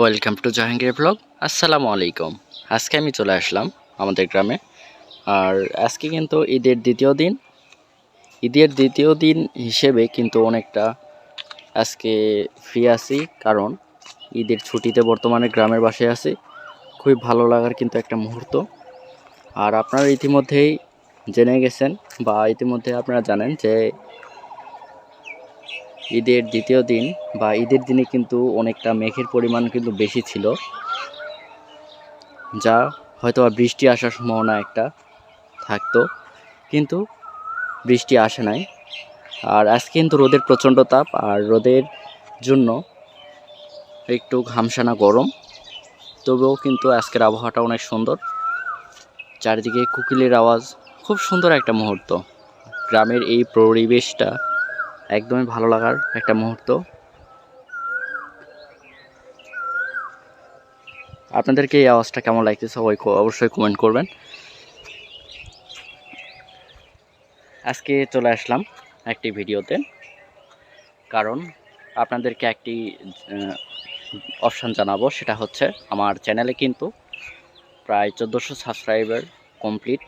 Welcome to Jahangir blog আসসালামু আলাইকুম আজকে আমি চলে আসলাম আমাদের গ্রামে। আর আজকে কিন্তু ঈদের দ্বিতীয় দিন। ঈদের দ্বিতীয় দিন হিসেবে কিন্তু অনেকটা আজকে ফ্রি আছি, কারণ ঈদের ছুটিতে বর্তমানে গ্রামের বাসায় আছি। খুবই ভালো লাগার কিন্তু একটা মুহূর্ত। আর আপনারা ইতিমধ্যেই জেনে গেছেন বা ইতিমধ্যে আপনারা জানেন যে ঈদের দ্বিতীয় দিন বা ঈদের দিনে কিন্তু অনেকটা মেঘের পরিমাণ কিন্তু বেশি ছিল, যা হয়তো বৃষ্টি আসার সম্ভাবনা একটা থাকতো, কিন্তু বৃষ্টি আসে নাই। আর আজকে কিন্তু রোদের প্রচণ্ড তাপ, আর রোদের জন্য একটু ঘামসানা গরম। তবুও কিন্তু আজকের আবহাওয়াটা অনেক সুন্দর। চারিদিকে কুকিলের আওয়াজ, খুব সুন্দর একটা মুহূর্ত। গ্রামের এই পরিবেশটা একদমই ভালো লাগার একটা মুহূর্ত। আপনাদেরকে এই আওয়াজটা কেমন লাগতেছে সবাই অবশ্যই কমেন্ট করবেন। আজকে চলে আসলাম একটি ভিডিওতে, কারণ আপনাদেরকে একটি অপশান জানাব, সেটা হচ্ছে আমার চ্যানেলে কিন্তু প্রায় চোদ্দোশো সাবস্ক্রাইবার কমপ্লিট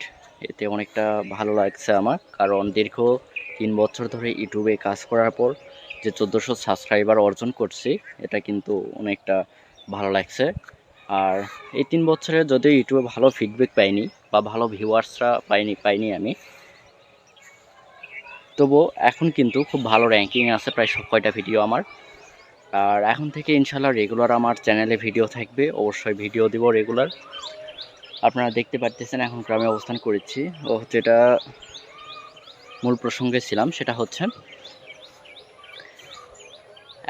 এতে অনেকটা ভালো লাগছে আমার, কারণ দীর্ঘ তিন বছর ধরে ইউটিউবে কাজ করার পর যে চোদ্দোশো সাবস্ক্রাইবার অর্জন করছি, এটা কিন্তু অনেকটা ভালো লাগছে। আর এই তিন বছরে যদিও ইউটিউবে ভালো ফিডব্যাক পাইনি বা ভালো ভিউয়ার্সরা পাইনি পাইনি আমি, তবুও এখন কিন্তু খুব ভালো র্যাঙ্কিং আছে প্রায় সব কয়টা ভিডিও আমার। আর এখন থেকে ইনশাল্লাহ রেগুলার আমার চ্যানেলে ভিডিও থাকবে, অবশ্যই ভিডিও দিব রেগুলার আপনারা দেখতে পারতেছেন এখন গ্রামে অবস্থান করেছি। ও যেটা মূল প্রসঙ্গে ছিলাম, সেটা হচ্ছে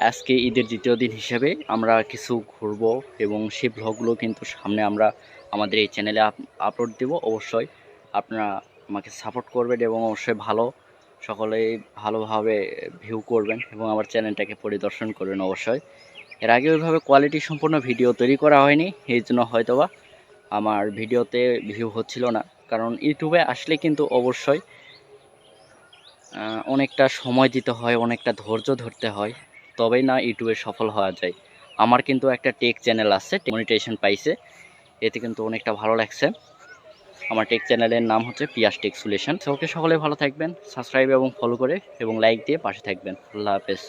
আজকে ঈদের দ্বিতীয় দিন হিসেবে আমরা কিছু ঘুরবো এবং সেই ব্লগগুলো কিন্তু সামনে আমরা আমাদের এই চ্যানেলে আপলোড দেব। অবশ্যই আপনারা আমাকে সাপোর্ট করবেন এবং অবশ্যই ভালো, সকলেই ভালোভাবে ভিউ করবেন এবং আমার চ্যানেলটাকে পরিদর্শন করবেন অবশ্যই। এর আগে ওইভাবে কোয়ালিটি সম্পূর্ণ ভিডিও তৈরি করা হয়নি, এই জন্য হয়তোবা আমার ভিডিওতে ভিউ হচ্ছিল না। কারণ ইউটিউবে আসলে কিন্তু অবশ্যই অনেকটা সময় দিতে হয়, অনেকটা ধৈর্য ধরতে হয়, তবেই না ইউটিউবে সফল হওয়া যায়। আমার কিন্তু একটা টেক চ্যানেল আছে মনিটেশন পাইছে। এতে কিন্তু অনেকটা ভালো লাগছে। আমার টেক চ্যানেলের নাম হচ্ছে পিয়াস টেক সলিউশন। ওকে সকলে ভালো থাকবেন, সাবস্ক্রাইব এবং ফলো করে এবং লাইক দিয়ে পাশে থাকবেন। আল্লাহ হাফেজ।